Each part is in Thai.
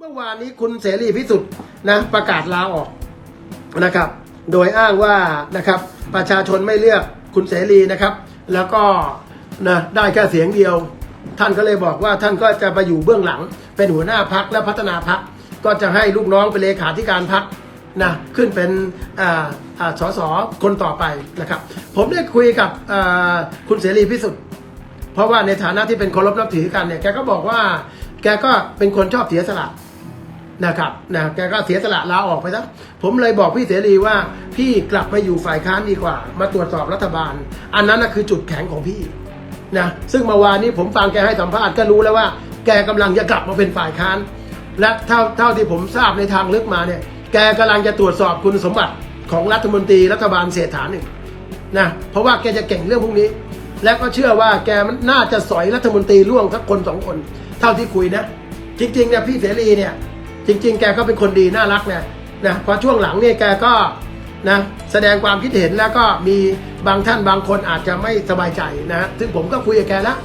เมื่อวานนี้คุณเสรีพิสุทธิ์นะประกาศลาออกนะครับ โดยอ้างว่านะครับประชาชนไม่เลือกคุณเสรีนะครับ แล้วก็นะได้แค่เสียงเดียว ท่านก็เลยบอกว่าท่านก็จะไปอยู่เบื้องหลัง เป็นหัวหน้าพักและพัฒนาพักก็จะให้ลูกน้องเป็นเลขาธิการพักนะขึ้นเป็นอ่าอ่าสสคนต่อไปนะครับ ผมได้คุยกับอ่าคุณเสรีพิสุทธิ์เพราะว่าในฐานะที่เป็นคนรบนับถือกันเนี่ยแกก็บอกว่าแกก็เป็นคนชอบเสียสละ นะครับนะแกก็เสียสละลาออกไปซะผมเลยบอกพี่เสรีว่าพี่กลับมาอยู่ฝ่ายค้านดีกว่า มาตรวจสอบรัฐบาล อันนั้นนะคือจุดแข็งของพี่นะซึ่งเมื่อวานนี้ผมฟังแกให้สัมภาษณ์ก็รู้แล้วว่า แกกำลังจะกลับมาเป็นฝ่ายค้าน และเท่าเท่าที่ผมทราบในทางลึกมาเนี่ย แกกำลังจะตรวจสอบคุณสมบัติของรัฐมนตรีรัฐบาลเศรษฐาหนึ่งนะเพราะว่าแกจะเก่งเรื่องพวกนี้ และก็เชื่อว่าแกมันน่าจะสอยรัฐมนตรีร่วงสักคนสองคน เท่าที่คุยนะ จริงๆเนี่ยพี่เสรีเนี่ย จริง ๆ แกก็เป็นคนดีน่ารักเนี่ยนะพอช่วงหลังเนี่ยแกก็นะแสดงความคิดเห็นแล้วก็มีบางท่านบางคนอาจจะไม่สบายใจนะซึ่งผมก็คุยกับแกแล้ว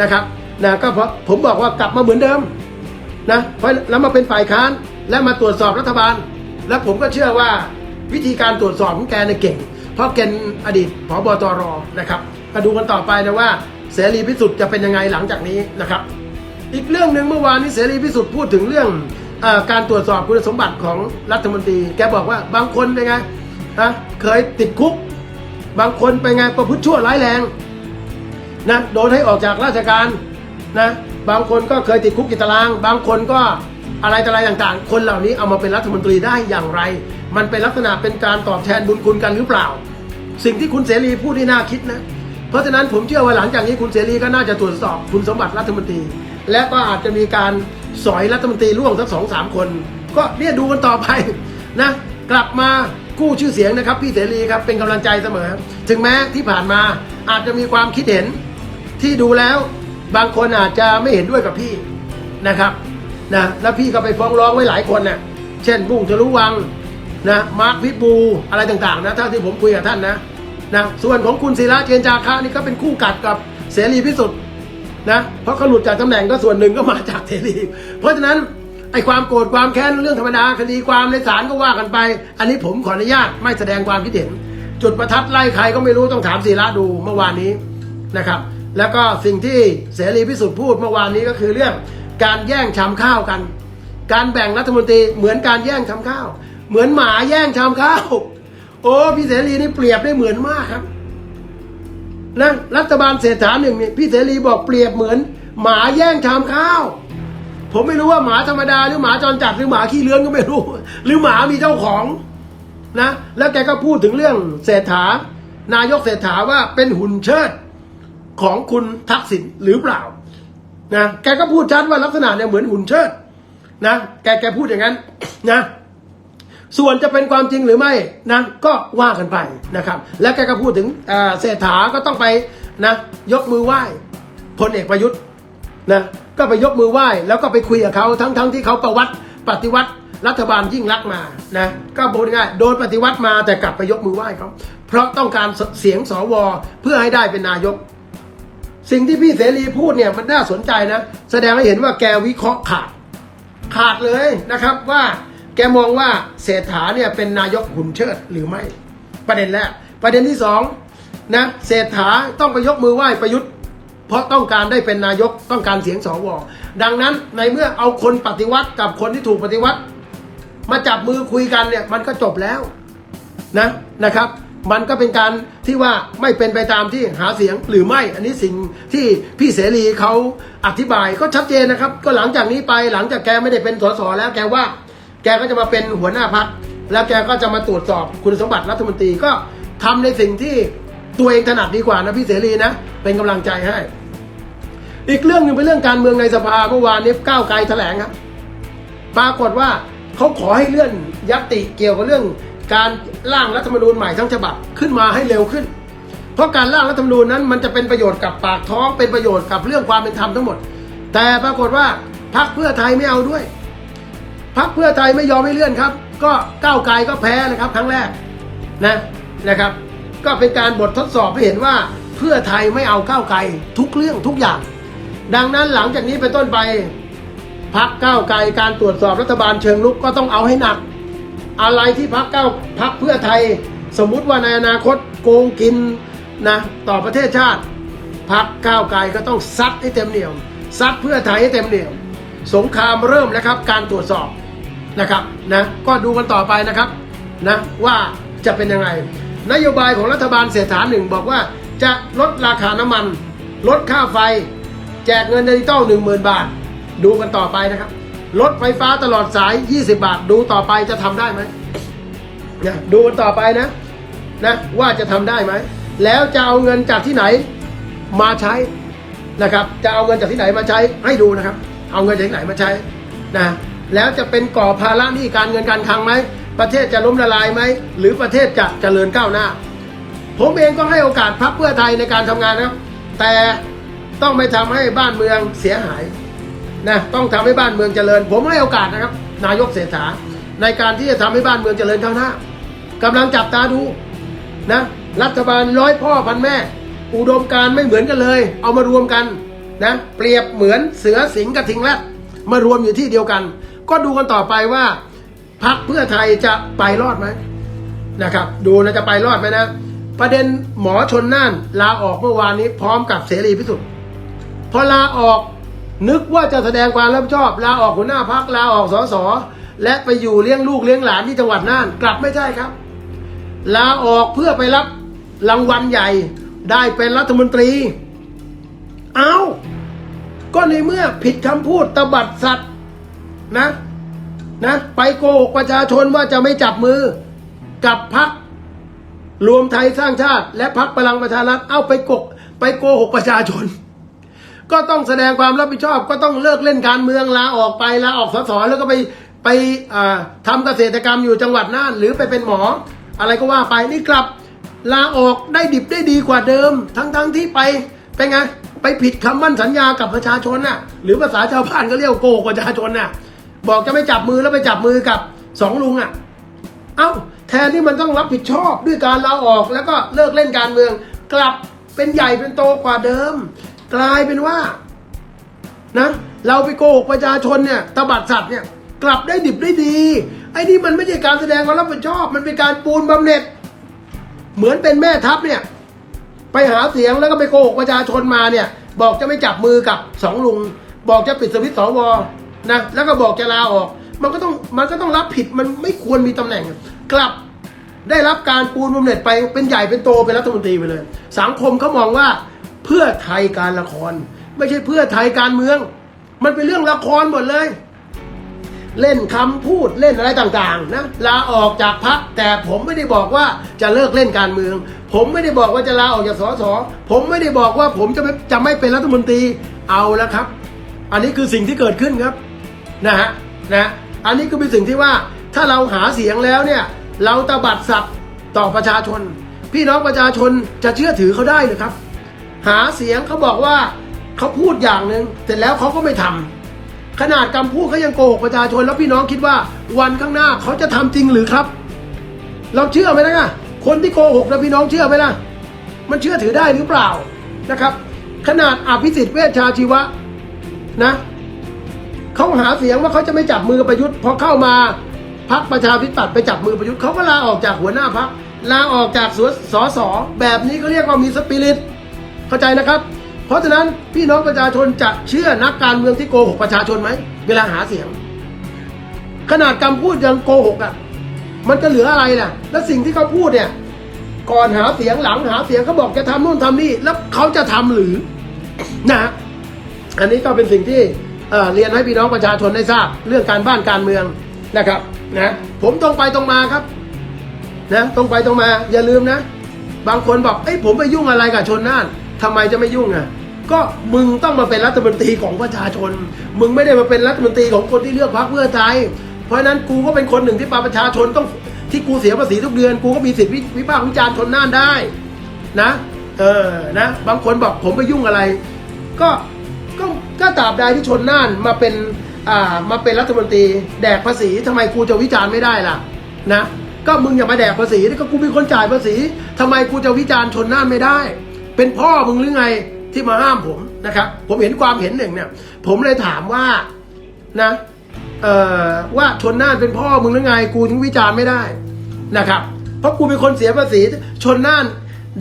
นะครับนะก็เพราะผมบอกว่ากลับมาเหมือนเดิมนะเพราะแล้วมาเป็นฝ่ายค้านและมาตรวจสอบรัฐบาล และผมก็เชื่อว่าวิธีการตรวจสอบของแกเนี่ยเก่ง เพราะแกเป็นอดีตผบตรนะครับมาดูกันต่อไปนะว่าเสรีพิสุทธิ์จะเป็นยังไงหลังจากนี้นะครับ อีกเรื่องหนึ่งเมื่อวานนี้เสรีพิสุทธิ์พูดถึงเรื่อง การตรวจสอบคุณสมบัติของรัฐมนตรี แกบอกว่าบางคนเป็นไงฮะเคยติดคุก บางคนเป็นไงประพฤติชั่วร้ายแรงนะโดนให้ออกจากราชการนะบางคนก็เคยติดคุกติดตาราง บางคนก็อะไรต่ออะไรต่างๆ คนเหล่านี้เอามาเป็นรัฐมนตรีได้อย่างไร มันเป็นลักษณะเป็นการตอบแทนบุญคุณกันหรือเปล่า สิ่งที่คุณเสรีพูดนี่น่าคิดนะเพราะฉะนั้นผมเชื่อว่าหลังจากนี้คุณเสรีก็น่าจะตรวจสอบคุณสมบัติรัฐมนตรี และก็อาจจะมีการ สอยรัฐมนตรีร่วงสักสองสามคน ก็เนี่ยดูกันต่อไปนะกลับมากู้ชื่อเสียงนะครับ พี่เสรีครับเป็นกำลังใจเสมอ ถึงแม้ที่ผ่านมาอาจจะมีความคิดเห็นที่ดูแล้วบางคนอาจจะไม่เห็นด้วยกับพี่นะครับนะแล้วพี่ก็ไปฟ้องร้องไว้หลายคนนะ่ะเช่นบุ้งทะลุวังนะมาร์คพิบูอะไรต่างๆนะเท่าที่ผมคุยกับท่านนะนะส่วนของคุณศิระเจนจาคะนี่ก็เป็นคู่กัดกับเสรีพิสุทธิ์ นะเพราะเขาหลุดจากตำแหน่งก็ส่วนหนึ่งก็มาจากเสรีเพราะฉะนั้นไอ้ความโกรธความแค้นเรื่องธรรมดาคดีความในศาลก็ว่ากันไป อันนี้ผมขออนุญาตไม่แสดงความคิดเห็น จุดประทัดไล่ใครก็ไม่รู้ต้องถามศิระดูเมื่อวานนี้นะครับ แล้วก็สิ่งที่เสรีพิสุทธิ์พูดเมื่อวานนี้ก็คือเรื่องการแย่งชามข้าวกัน การแบ่งรัฐมนตรีเหมือนการแย่งชามข้าว เหมือนหมาแย่งชามข้าว โอ้พี่เสรีนี่เปรียบได้เหมือนมากครับ นะรัฐบาลเศรษฐาหนึ่งนี่พี่เสรีบอกเปรียบเหมือน หมาแย่งชามข้าว ผมไม่รู้ว่าหมาธรรมดาหรือหมาจรจัดหรือหมาขี้เลื้อนก็ไม่รู้ หรือหมามีเจ้าของนะ แล้วแกก็พูดถึงเรื่องเศรษฐานายกเศรษฐาว่าเป็นหุ่นเชิดของคุณทักษิณหรือเปล่านะแกก็พูดชัดว่าลักษณะเนี่ยเหมือนหุ่นเชิดนะแกแกพูดอย่างนั้นนะ ส่วนจะเป็นความจริงหรือไม่นะก็ว่ากันไปนะครับ แล้วแกก็พูดถึงเศรษฐาก็ต้องไปนะยกมือไหว้พลเอกประยุทธ์นะก็ไปยกมือไหว้แล้วก็ไปคุยกับเขาทั้งทั้งที่เขาประวัติปฏิวัติรัฐบาลยิ่งรักษณ์มานะก็พูดง่ายๆโดนปฏิวัติมาแต่กลับไปยกมือไหว้เขาเพราะต้องการเสียงสวเพื่อให้ได้เป็นนายก สิ่งที่พี่เสรีพูดเนี่ยมันน่าสนใจนะ แสดงให้เห็นว่าแกวิเคราะห์ขาดขาดเลยนะครับว่า แกมองว่าเศรษฐาเนี่ยเป็นนายกหุ่นเชิดหรือไม่ ประเด็นแรกประเด็นที่สองนะเศรษฐาต้องไปยกมือไหว้ประยุทธ์ เพราะต้องการได้เป็นนายกต้องการเสียงสวดังนั้นในเมื่อเอาคนปฏิวัติกับคนที่ถูกปฏิวัติ มาจับมือคุยกันเนี่ยมันก็จบแล้วนะนะครับ มันก็เป็นการที่ว่าไม่เป็นไปตามที่หาเสียงหรือไม่ อันนี้สิ่งที่พี่เสรีเขาอธิบายก็ชัดเจนนะครับ ก็หลังจากนี้ไปหลังจากแกไม่ได้เป็นสสแล้วแกว่า แกก็จะมาเป็นหัวหน้าพัก แล้วแกก็จะมาตรวจสอบคุณสมบัติรัฐมนตรีก็ทำในสิ่งที่ตัวเองถนัดดีกว่านะพี่เสรีนะ เป็นกำลังใจให้ อีกเรื่องหนึ่งเป็นเรื่องการเมืองในสภาเมื่อวานนี้ก้าวไกลแถลงครับปรากฏว่าเขาขอให้เลื่อนยัตติเกี่ยวกับเรื่องการร่างรัฐธรรมนูญใหม่ทั้งฉบับขึ้นมาให้เร็วขึ้น เพราะการร่างรัฐธรรมนูญนั้นมันจะเป็นประโยชน์กับปากท้องเป็นประโยชน์กับเรื่องความเป็นธรรมทั้งหมด แต่ปรากฏว่าพรรคเพื่อไทยไม่เอาด้วย พรรคเพื่อไทยไม่ยอมให้เลื่อนครับ ก็ก้าวไกลก็แพ้นะครับครั้งแรกนะนะครับ ก็เป็นการบททดสอบให้เห็นว่าเพื่อไทยไม่เอาก้าวไกลทุกเรื่องทุกอย่าง ดังนั้นหลังจากนี้เป็นต้นไปพักก้าวไกลการตรวจสอบรัฐบาลเชิงลุกก็ต้องเอาให้หนัก อะไรที่พักเก้าพักเพื่อไทย สมมุติว่าในอนาคตโกงกินนะต่อประเทศชาติพักก้าวไกลก็ต้องซัดให้เต็มเหนียวซัดเพื่อไทยให้เต็มเหนียว สงครามเริ่มแล้วครับ การตรวจสอบ นะครับนะก็ดูกันต่อไปนะครับนะว่าจะเป็นยังไง นโยบายของรัฐบาลเศรษฐาหนึ่งบอกว่าจะลดราคาน้ำมัน ลดค่าไฟ แจกเงินดิจิตอล1 0,000 บาท ดูกันต่อไปนะครับ ลดไฟฟ้าตลอดสาย 20 บาท ดูต่อไปจะทำได้ไหมนะดูกันต่อไปนะนะว่าจะทำได้ไหม แล้วจะเอาเงินจากที่ไหนมาใช้นะครับ จะเอาเงินจากที่ไหนมาใช้ให้ดูนะครับ เอาเงินจากที่ไหนมาใช้นะ แล้วจะเป็นก่อภาระหนี้การเงินการคลังไหม ประเทศจะล้มละลายไหม หรือประเทศจะเจริญก้าวหน้า ผมเองก็ให้โอกาสพรรคเพื่อไทยในการทำงานนะครับแต่ต้องไม่ทำให้บ้านเมืองเสียหายนะต้องทำให้บ้านเมืองเจริญ ผมให้โอกาสนะครับ นายกเศรษฐาในการที่จะทำให้บ้านเมืองเจริญก้าวหน้ากำลังจับตาดูนะรัฐบาลร้อยพ่อพันแม่ อุดมการไม่เหมือนกันเลย เอามารวมกันนะเปรียบเหมือนเสือสิงกับทิงแรดมารวมอยู่ที่เดียวกัน ก็ดูกันต่อไปว่าพรรคเพื่อไทยจะไปรอดไหมนะครับ ดูนะจะไปรอดไหมนะ ประเด็นหมอชนน่านลาออกเมื่อวานนี้พร้อมกับเสรีพิสุทธิ์พอลาออกนึกว่าจะแสดงความรับผิดชอบ ลาออกหัวหน้าพักลาออกสสและไปอยู่เลี้ยงลูกเลี้ยงหลานที่จังหวัดน่านกลับไม่ใช่ครับ ลาออกเพื่อไปรับรางวัลใหญ่ได้เป็นรัฐมนตรี เอาก็ในเมื่อผิดคำพูดตบัดสัตว์ นะ นะ ไปโกหกประชาชนว่าจะไม่จับมือ กับพักรวมไทยสร้างชาติ และพักพลังประชารัฐเอาไปกก ไปโกหกประชาชน ก็ต้องแสดงความรับผิดชอบ ก็ต้องเลิกเล่นการเมืองลาออกไปลาออกสสแล้วก็ไปไปอ่าทำเกษตรกรรมอยู่จังหวัดน่านหรือไปเป็นหมอ อะไรก็ว่าไปนี่กลับลาออกได้ดิบได้ดีกว่าเดิม ทั้งทั้งที่ไปเป็นไงไปผิดคำมั่นสัญญากับประชาชนน่ะ หรือภาษาชาวบ้านก็เรียกวโกหกประชาชนน่ะ บอกจะไม่จับมือแล้วไปจับมือกับสองลุงอะ เอ้าแทนที่มันต้องรับผิดชอบด้วยการลาออกแล้วก็เลิกเล่นการเมือง กลับเป็นใหญ่เป็นโตกว่าเดิม กลายเป็นว่านะเราไปโกหกประชาชนเนี่ยตบัดสัตว์เนี่ยกลับได้ดิบได้ดีไอ้นี่มันไม่ใช่การแสดงความรับผิดชอบ มันเป็นการปูนบำเหน็จ เหมือนเป็นแม่ทัพเนี่ย ไปหาเสียงแล้วก็ไปโกหกประชาชนมาเนี่ย บอกจะไม่จับมือกับสองลุง บอกจะปิดสวิตช์สว นะแล้วก็บอกจะลาออก มันก็ต้องมันก็ต้องรับผิดมันไม่ควรมีตำแหน่ง กลับได้รับการปูนบำเหน็จไปเป็นใหญ่เป็นโตเป็นรัฐมนตรีไปเลย สังคมเขามองว่าเพื่อไทยการละคร ไม่ใช่เพื่อไทยการเมือง มันเป็นเรื่องละครหมดเลย เล่นคำพูดเล่นอะไรต่างๆนะลาออกจากพักแต่ผมไม่ได้บอกว่าจะเลิกเล่นการเมือง ผมไม่ได้บอกว่าจะลาออกจากสสผมไม่ได้บอกว่าผมจะไม่จะไม่เป็นรัฐมนตรีเอาแล้วครับ อันนี้คือสิ่งที่เกิดขึ้นครับ นะฮะนะอันนี้ก็เป็นสิ่งที่ว่าถ้าเราหาเสียงแล้วเนี่ย เราตบัดสัตว์ต่อประชาชน พี่น้องประชาชนจะเชื่อถือเขาได้หรือครับ หาเสียงเขาบอกว่าเขาพูดอย่างหนึ่งเสร็จแล้วเขาก็ไม่ทำขนาดคำพูดเขายังโกหกประชาชน แล้วพี่น้องคิดว่าวันข้างหน้าเขาจะทำจริงหรือครับ เราเชื่อไหมนะคนที่โกหกนะพี่น้องเชื่อไหมล่ะมันเชื่อถือได้หรือเปล่านะครับ ขนาดอภิสิทธิ์เวชชาชีวะนะ เขาหาเสียงว่าเขาจะไม่จับมือกับประยุทธ์พอเข้ามาพักประชาธิปัตย์ไปจับมือประยุทธ์เขาก็ลาออกจากหัวหน้าพักลาออกจากสสสแบบนี้ก็เรียกว่ามีสปิริตเข้าใจนะครับ เพราะฉะนั้นพี่น้องประชาชนจะเชื่อนักการเมืองที่โกหกประชาชนไหมเวลาหาเสียง ขนาดคำพูดยังโกหกอะมันจะเหลืออะไรล่ะ แล้วสิ่งที่เขาพูดเนี่ย ก่อนหาเสียงหลังหาเสียงเขาบอกจะทำนู่นทำนี่แล้วเขาจะทำหรือนะฮะอันนี้ก็เป็นสิ่งที่ เออเรียนให้พี่น้องประชาชนได้ทราบเรื่องการบ้านการเมืองนะครับนะผมตรงไปตรงมาครับนะตรงไปตรงมาอย่าลืมนะ บางคนบอกเอ้ยผมไปยุ่งอะไรกับชนน่านทำไมจะไม่ยุ่งอะก็มึงต้องมาเป็นรัฐมนตรีของประชาชน มึงไม่ได้มาเป็นรัฐมนตรีของคนที่เลือกพรรคเพื่อไทยเพราะนั้นกูก็เป็นคนหนึ่งที่ประชาชนต้องที่กูเสียภาษีทุกเดือน กูก็มีสิทธิวิพากษ์วิจารณ์ชนน่านได้นะ เออนะ บางคนบอกผมไปยุ่งอะไร ก็ ก็ก็ตราบใดที่ชนน่านมาเป็นอ่ามาเป็นรัฐมนตรีแดกภาษีทำไมกูจะวิจารณ์ไม่ได้ล่ะนะก็มึงอย่ามาแดกภาษีนี่ก็กูเป็นคนจ่ายภาษีทำไมกูจะวิจารณ์ชนน่านไม่ได้ เป็นพ่อมึงหรือไงที่มาห้ามผมนะครับ ผมเห็นความเห็นหนึ่งเนี่ย ผมเลยถามว่านะเอ่อว่าชนน่านเป็นพ่อมึงหรือไง กูถึงวิจารณ์ไม่ได้นะครับ เพราะกูเป็นคนเสียภาษีชนน่าน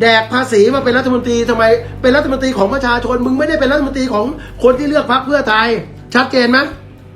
แดกภาษีมาเป็นรัฐมนตรีทำไม เป็นรัฐมนตรีของประชาชนมึงไม่ได้เป็นรัฐมนตรีของคนที่เลือกพรรคเพื่อไทยชัดเจนไหม